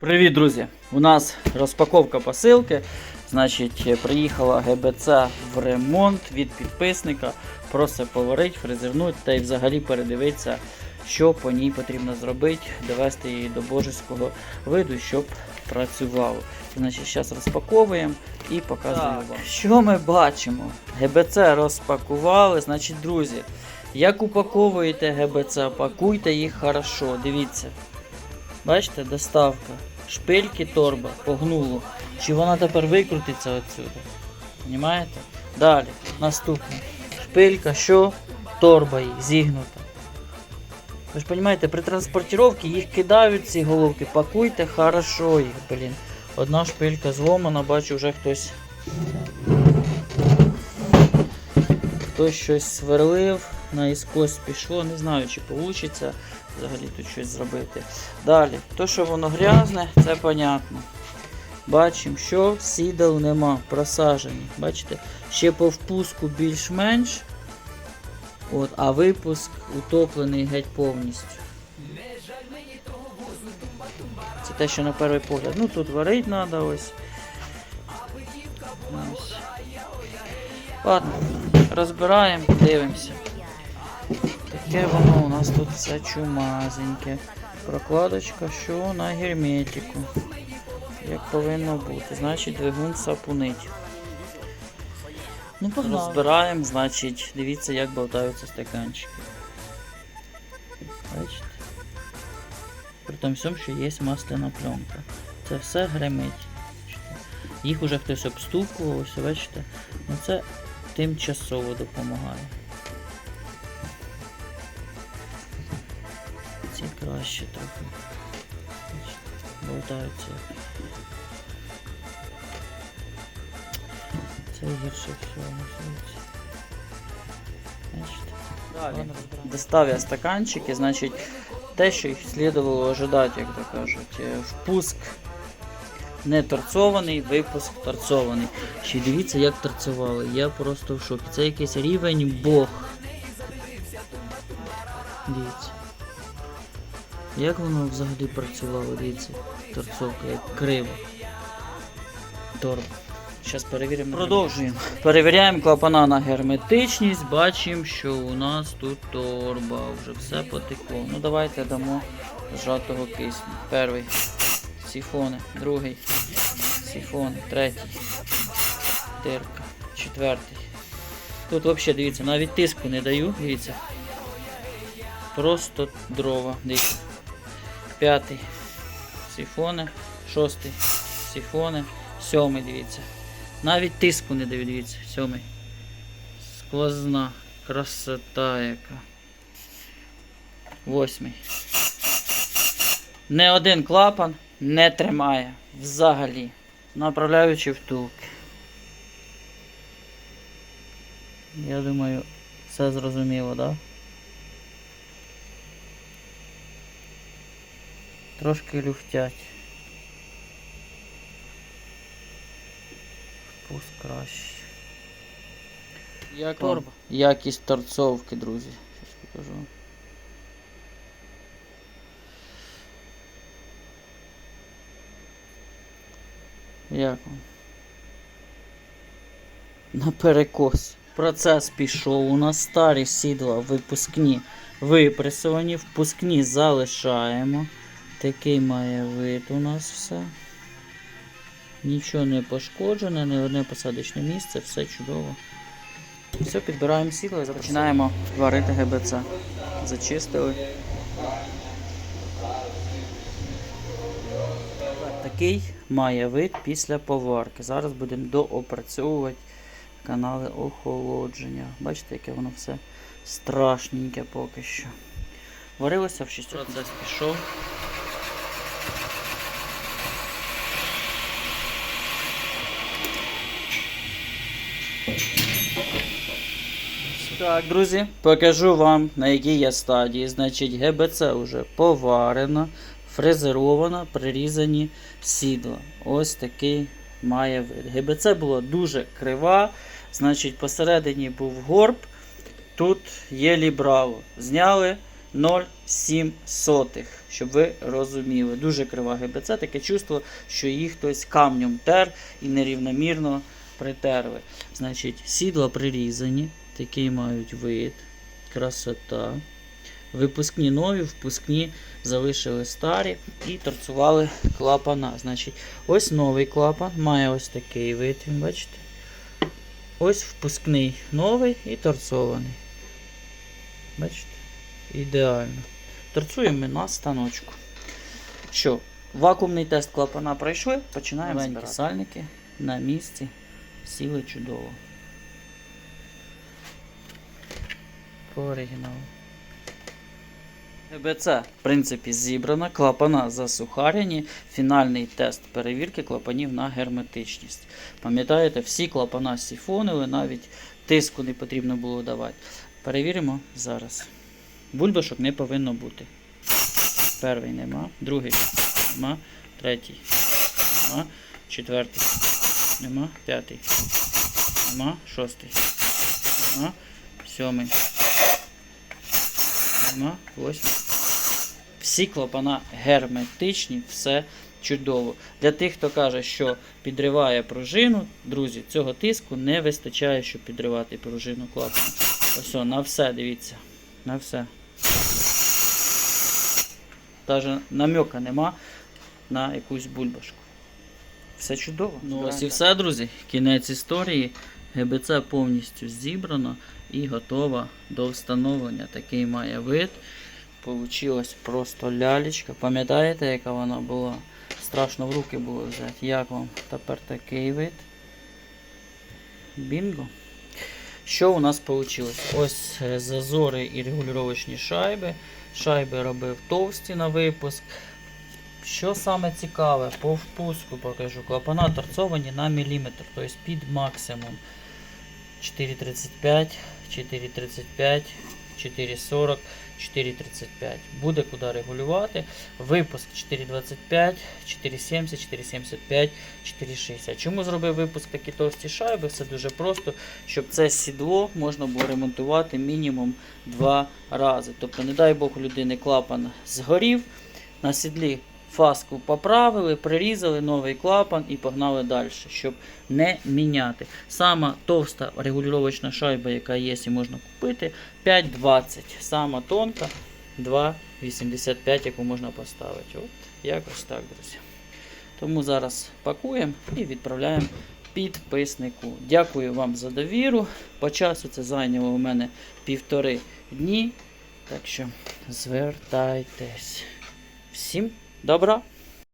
Привіт, друзі! У нас розпаковка посилки. Значить, приїхала ГБЦ в ремонт від підписника. Просить поварить, фрезернуть та й взагалі передивитися, що по ній потрібно зробити, довести її до божеського виду, щоб працювало. Значить, зараз розпаковуємо і показую вам. Що ми бачимо? ГБЦ розпакували. Значить, друзі, як упаковуєте ГБЦ, пакуйте їх хорошо. Дивіться. Бачите, доставка. Шпильки торба погнуло. Чи вона тепер викрутиться отсюди? Понімаєте? Далі, наступне. Шпилька, що? Торба їх зігнута. Ви ж розумієте, при транспортировці їх кидають ці головки, пакуйте хорошо їх, блін. Одна шпилька зломана, бачу, вже хтось. Хтось щось сверлив, наіскось пішло, не знаю, чи вийде взагалі тут щось зробити. Далі, то, що воно грязне, це понятно. Бачимо, що сідал нема, просажені. Бачите, ще по впуску більш-менш. От, а випуск утоплений геть повністю. Це те, що на перший погляд. Ну тут варить треба ось. ось. Ладно, розбираємо, дивимося. Таке воно у нас тут все чумазеньке. Прокладочка, що на герметику. Як повинно бути. Значить, двигун сапунить. Ну, погнали. Розбираємо, значить, дивіться, як болтаються стаканчики. Бачите? При тому всьому, що є масляна пленка. Це все гремить. Їх уже хтось обстукував, ось бачите. Ну це тимчасово допомагає. Ці краще трохи. Болтаються. Це гірше всього? Далі. Достав я стаканчики, значить, те, що їх слідувало ожидати, як то кажуть. Е, Впуск не торцований, випуск торцований. Ще дивіться, як торцювали. Я просто в шокі. Це якийсь рівень Бог. Дивіться. Як воно взагалі працювало, дивіться, торцовка, як криво. Торба. Зараз перевіримо. Продовжуємо. Перевіряємо клапана на герметичність. Бачимо, що у нас тут торба. Вже все потекло. Ну давайте дамо зжатого кисню. Перший. Сіфони. Другий. Сіфони. Третій. Дирка. Четвертий. Тут взагалі дивіться, навіть тиску не даю. Дивіться. Просто дрова. Дивіться. П'ятий. Сіфони. Шостий. Сіфони. Сьомий, дивіться. Навіть тиску не даю, дивіться. Сьомий. Сквозна. Красота яка. Восьмий. Не один клапан не тримає. Взагалі. Направляючи втулки. Я думаю, все зрозуміло, так? Да? Трошки люфтять. Впуск краще. Як Торба. Якість торцовки, друзі. Щас покажу. Як вам? На перекос. Процес пішов. У нас старі сідла випускні випресовані, впускні залишаємо. Такий має вид у нас все. Нічого не пошкоджене, не одне посадочне місце, все чудово. Все, підбираємо сідло і починаємо варити ГБЦ. Зачистили. Такий має вид після поварки. Зараз будемо доопрацьовувати канали охолодження. Бачите, яке воно все страшненьке поки що. Варилося в 6 процес пішов. Так, друзі, покажу вам на якій я стадії. Значить, ГБЦ вже поварено, фрезеровано, прирізані сідла. Ось такий має вид. ГБЦ була дуже крива, значить, посередині був горб, тут є лібраво. Зняли, 0,7 щоб ви розуміли. Дуже крива ГБЦ, таке чувство, що їх хтось камнем тер і нерівномірно притерли. Значить, сідла прирізані, такий мають вид, красота. Випускні нові, впускні залишили старі і торцували клапана. Значить, ось новий клапан, має ось такий вид, він бачите? Ось впускний новий і торцований. Бачите? Ідеально. Торцуємо ми на станочку. Що, вакуумний тест клапана пройшли, починаємо збирати. сальники на місці. Сіли чудово. По оригіналу. ГБЦ, в принципі, зібрана, клапана засухарені. Фінальний тест перевірки клапанів на герметичність. Пам'ятаєте, всі клапана сіфонили, навіть тиску не потрібно було давати. Перевіримо зараз. Бульбашок не повинно бути. Перший нема, другий нема, третій нема, четвертий нема, п'ятий нема, шостий нема, сьомий нема, восьмий. Всі клапана герметичні, все чудово. Для тих, хто каже, що підриває пружину, друзі, цього тиску не вистачає, щоб підривати пружину клапана. Ось на все, дивіться. На все. Даже намека нема на якусь бульбашку. Все чудово. Ну ось і все, друзі. Кінець історії. ГБЦ повністю зібрано і готова до встановлення. Такий має вид. Получилась просто лялечка. Пам'ятаєте, яка вона була? Страшно в руки було взяти. Як вам тепер такий вид? Бінго. Що у нас вийшло? Ось е, зазори і регулювачні шайби. Шайби робив товсті на випуск. Що саме цікаве, по впуску покажу. Клапана торцовані на міліметр, тобто під максимум. 4,35, 4,35, 4,40, 4,35. Буде куди регулювати. Випуск 4,25, 4,70, 4,75, 4,60. Чому зробив випуск такі товсті шайби? Все дуже просто, щоб це сідло можна було ремонтувати мінімум 2 рази. Тобто, не дай Бог, у людини клапан згорів, на сідлі фаску поправили, прирізали новий клапан і погнали далі, щоб не міняти. Сама товста регулювачна шайба, яка є і можна купити, 5,20. Сама тонка 2,85, яку можна поставити. От якось так, друзі. Тому зараз пакуємо і відправляємо підписнику. Дякую вам за довіру. По часу це зайняло у мене півтори дні. Так що звертайтесь. Всім добра!